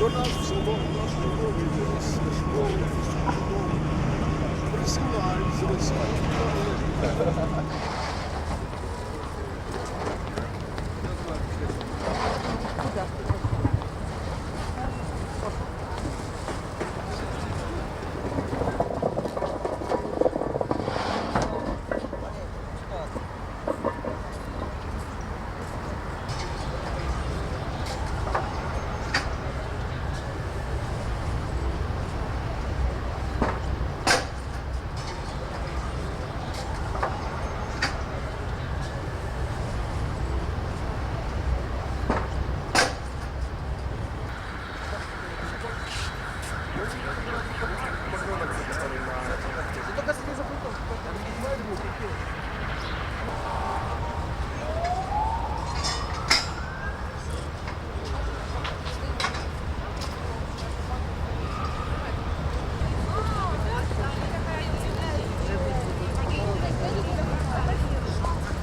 До нас в село, наш новий виріс школи. Присилають з.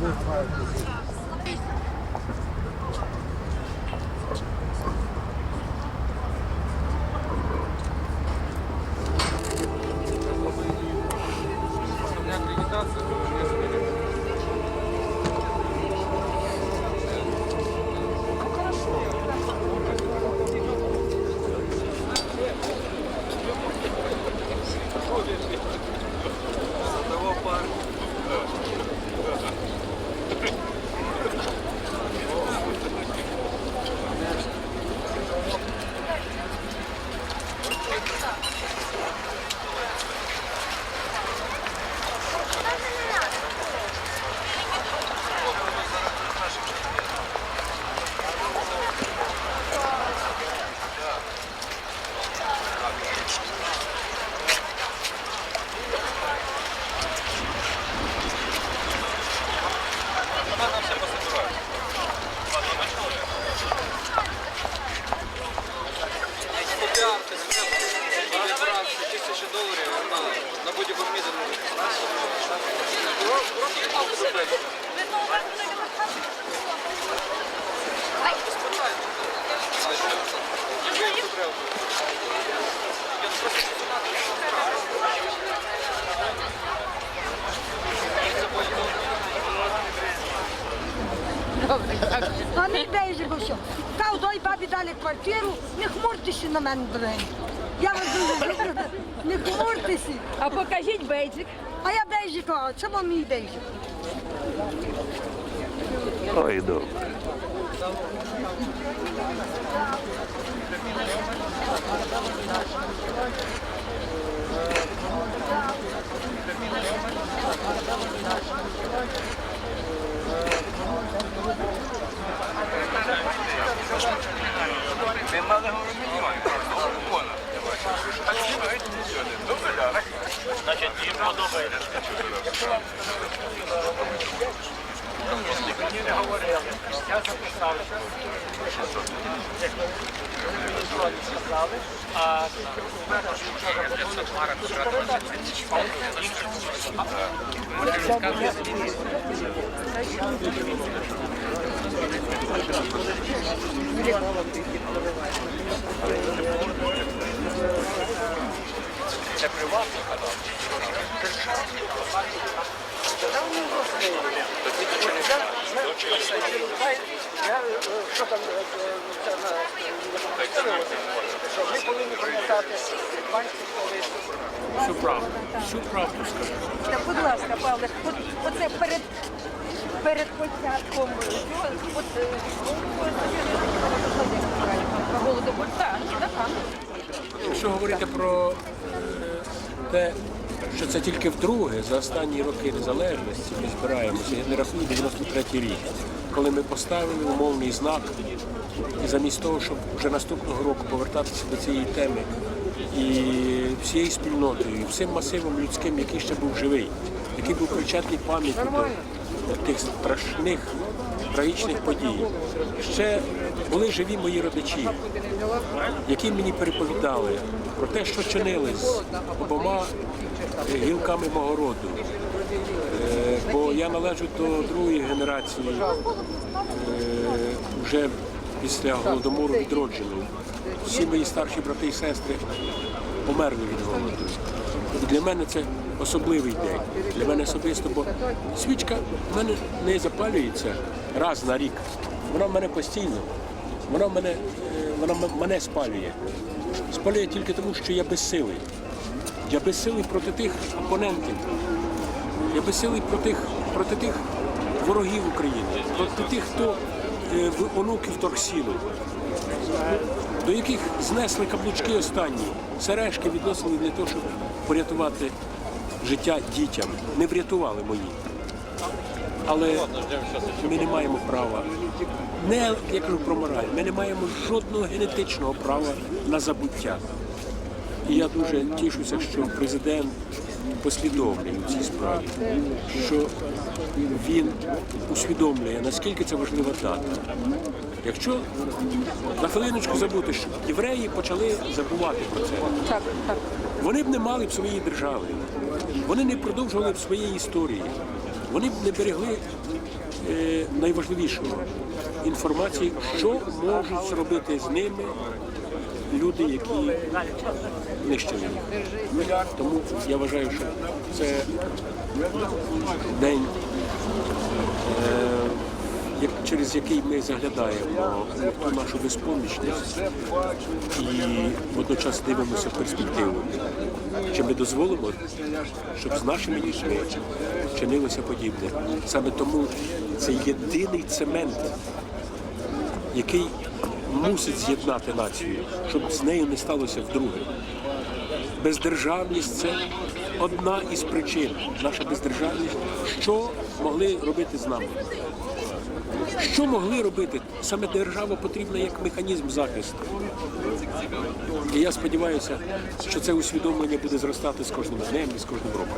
Yeah. 진짜. Дали квартиру, не хмуртеся на мене, дорогі. Я вас дуже люблю, не хмуртеся. А покажіть бейджик. А я бейджик, а це вам мій бейджик. Ой, добре. Всю правду, всю правду скажу. Будь ласка, Павле, оце перед, перед початком от, так, Якщо говорити про е, те, що це тільки вдруге за останні роки незалежності ми збираємося, я не рахую 93 рік, коли ми поставили умовний знак, і замість того, щоб вже наступного року повертатися до цієї теми і всією спільнотою, і всім масивом людським, який ще був живий, який був причетний пам'яті тих страшних, трагічних подій. Ще були живі мої родичі, які мені переповідали про те, що чинили з обома е, гілками мого роду. Е, Бо я належу до другої генерації е, вже після голодомору відродженої. всі мої старші брати і сестри померли від голоду. І для мене це особливий день. Для мене особисто, бо свічка в мене не запалюється раз на рік. Вона в мене постійно. Вона мене, е, вона мене спалює. Спалює тільки тому, що я безсилий. Я безсилий проти тих опонентів. Я безсилий проти тих, проти тих ворогів України, проти тих, хто е, в онуків торгсіну, до яких знесли каблучки останні, сережки відносили для того, щоб порятувати життя дітям. Не врятували мої. Але ми не маємо права. Не я кажу про мораль, ми не маємо жодного генетичного права на забуття. І я дуже тішуся, що президент послідовний у цій справі, що він усвідомлює, наскільки це важлива дата. Якщо на хвилиночку забути, що євреї почали забувати про це, вони б не мали б своєї держави, вони не продовжували б своєї історії, вони б не берегли е, найважливішого інформації, що можуть зробити з ними люди, які нищили. Тому я вважаю, що це день, е, через який ми заглядаємо ту нашу безпомічність і водночас дивимося перспективу. Чи ми дозволимо, щоб з нашими дітьми чинилося подібне? Саме тому це єдиний цемент, який мусить з'єднати націю, щоб з нею не сталося вдруге. Бездержавність це одна із причин. Наша бездержавність, що могли робити з нами. Що могли робити? Саме держава потрібна як механізм захисту. І я сподіваюся, що це усвідомлення буде зростати з кожним днем і з кожним роком.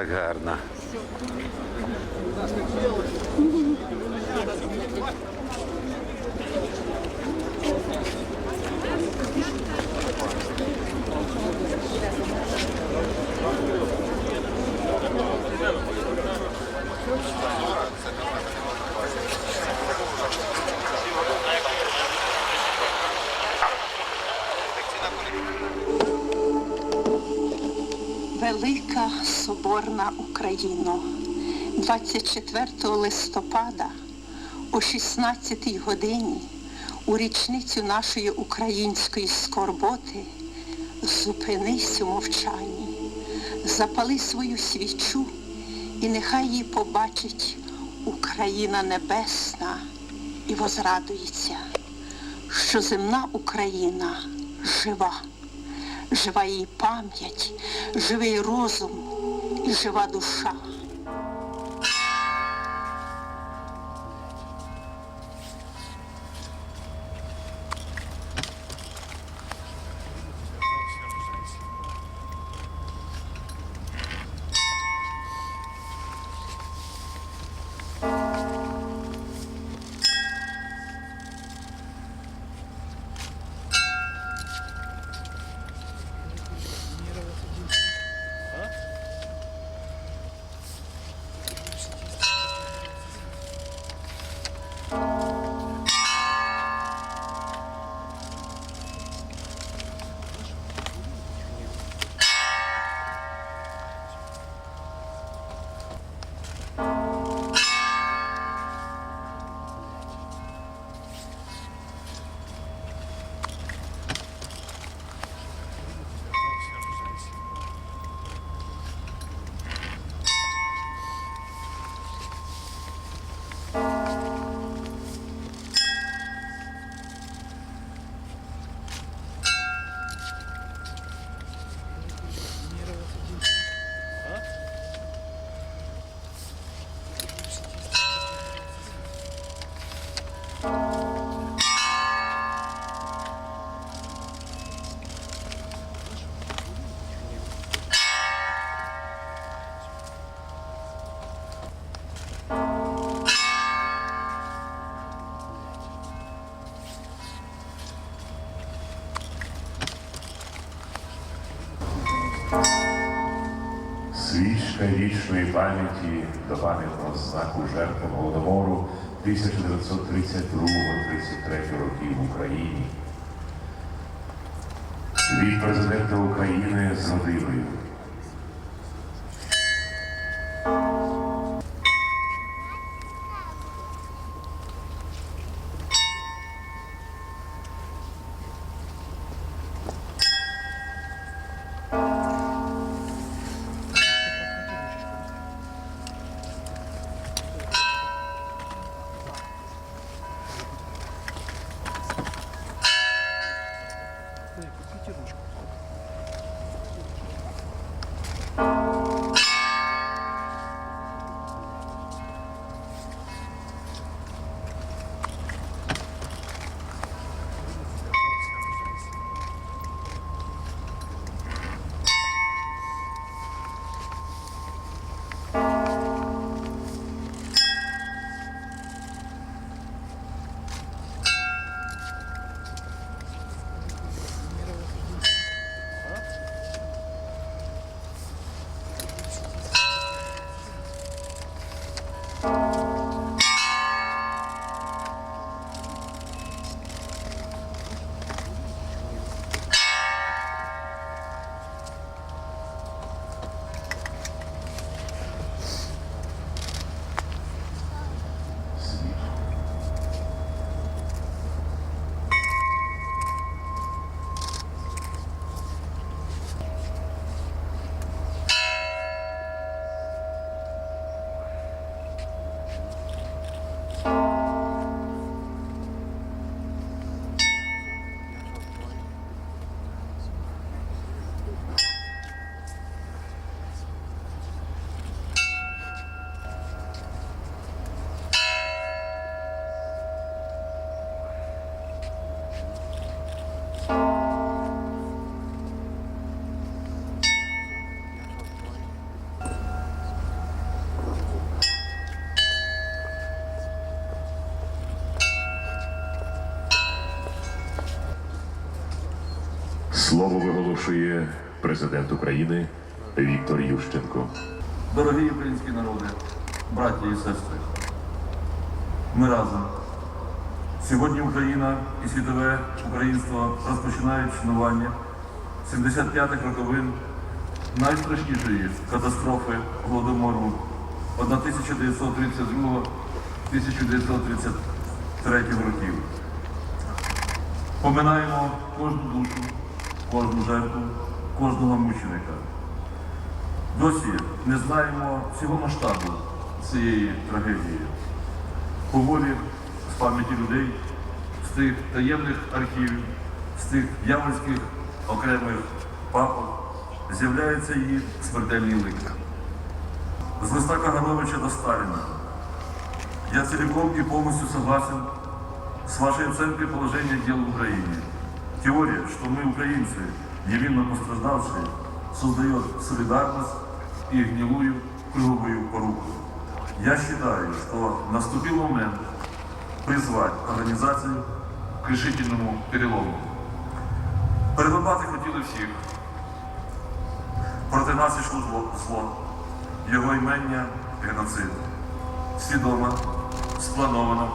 Як гарно. Україно, 24 листопада о 16 годині у річницю нашої української скорботи зупинись у мовчанні, запали свою свічу і нехай її побачить Україна небесна і возрадується, що земна Україна жива. Жива її пам'ять, живий розум жива душа. Доріжка вічної пам'яті до пам'ятного знаку жертв Голодомору 1932-33 років в Україні. Від президента України з родиною. Слово виголошує президент України Віктор Ющенко. Дорогі українські народи, браті і сестри, ми разом. Сьогодні Україна і світове українство розпочинають шанування 75-х роковин найстрашнішої катастрофи Голодомору 1932-1933 років. Поминаємо кожну душу, кожну жертву, кожного мученика. Досі не знаємо всього масштабу цієї трагедії. Поволі з пам'яті людей, з тих таємних архівів, з тих дьявольських окремих папок з'являється її смертельний лик. З листа Кагановича до Сталина. Я целиком и полностью согласен с вашей оценкой положения дел в Украине. Теория, что мы, украинцы, невинно пострадавшие, создает солидарность и гнилую круговую поруку. Я считаю, что наступил момент призвать организацию к решительному перелому. Переломати хотіли всіх. Проти нас зло, зло. Його імення геноцид. Свідома, спланована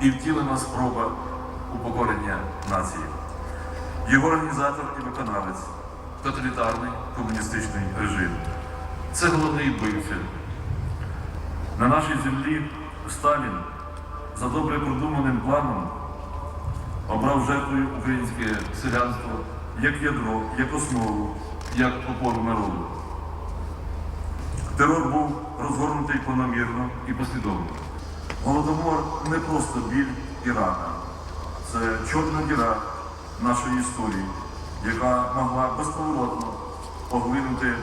і втілена спроба упокорення нації. Його організатор і виконавець тоталітарний комуністичний режим. Це головний вбивця. На нашій землі Сталін за добре продуманим планом обрав жертвою українське селянство як ядро, як основу, як опору народу. Терор був розгорнутий планомірно і послідовно. Голодомор не просто біль і рана. Це чорна діра нашої історії, яка могла безповоротно поглинути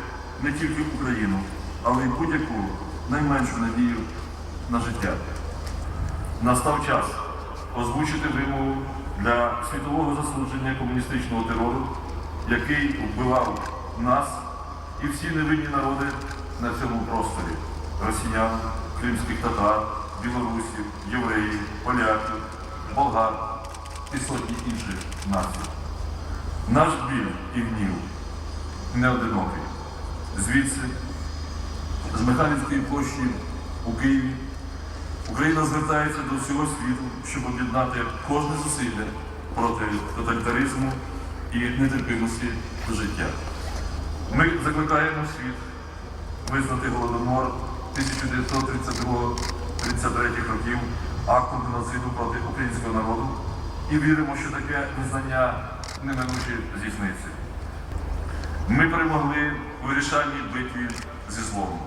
не тільки Україну, але й будь-яку найменшу надію на життя. Настав час озвучити вимогу для світового засудження комуністичного терору, який вбивав нас і всі невинні народи на цьому просторі росіян, кримських татар, білорусів, євреїв, поляків, болгар і сотні інших націй. Наш біль і гнів не одинокий. Звідси з Михайлівської площі у Києві Україна звертається до всього світу, щоб об'єднати кожне зусилля проти тоталітаризму і нетерпимості до життя. Ми закликаємо світ визнати Голодомор 1932-33 років актом геноциду проти українського народу і віримо, що таке визнання неминуче здійсниться. Ми перемогли у вирішальній битві зі злом.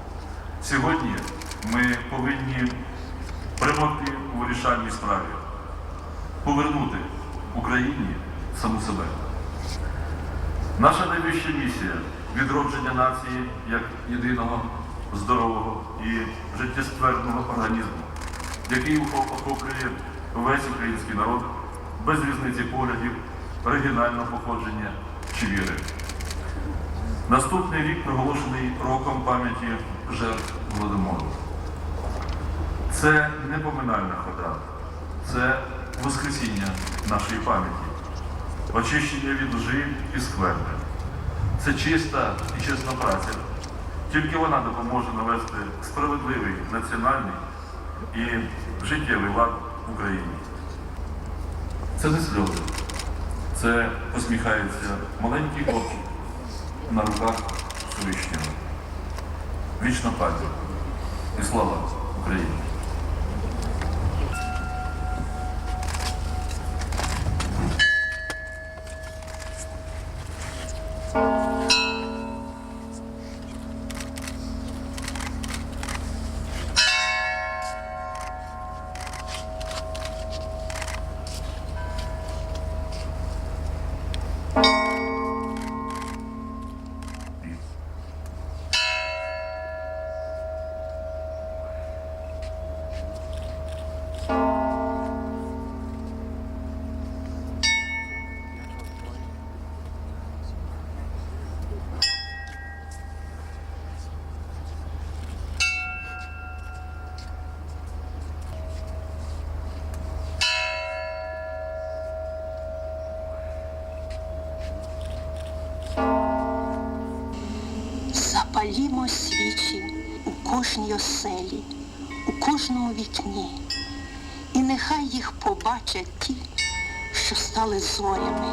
Сьогодні ми повинні перемогти у вирішальній справі, повернути Україні саму себе. Наша найвища місія відродження нації як єдиного здорового і життєствердного організму, який охоплює весь український народ без різниці поглядів, регіонального походження чи віри. Наступний рік проголошений роком пам'яті жертв Голодомору. Це не поминальна хода, це воскресіння нашої пам'яті, очищення від лжи і скверни. Це чиста і чесна праця. Тільки вона допоможе навести справедливий національний і життєвий лад в Україні. Це не сльози, це посміхається маленький хлопчик на руках Всевишнього. Вічна пам'ять і слава Україні! Запалімо у кожній оселі, у кожному вікні, і нехай їх побачать ті, що стали зорями,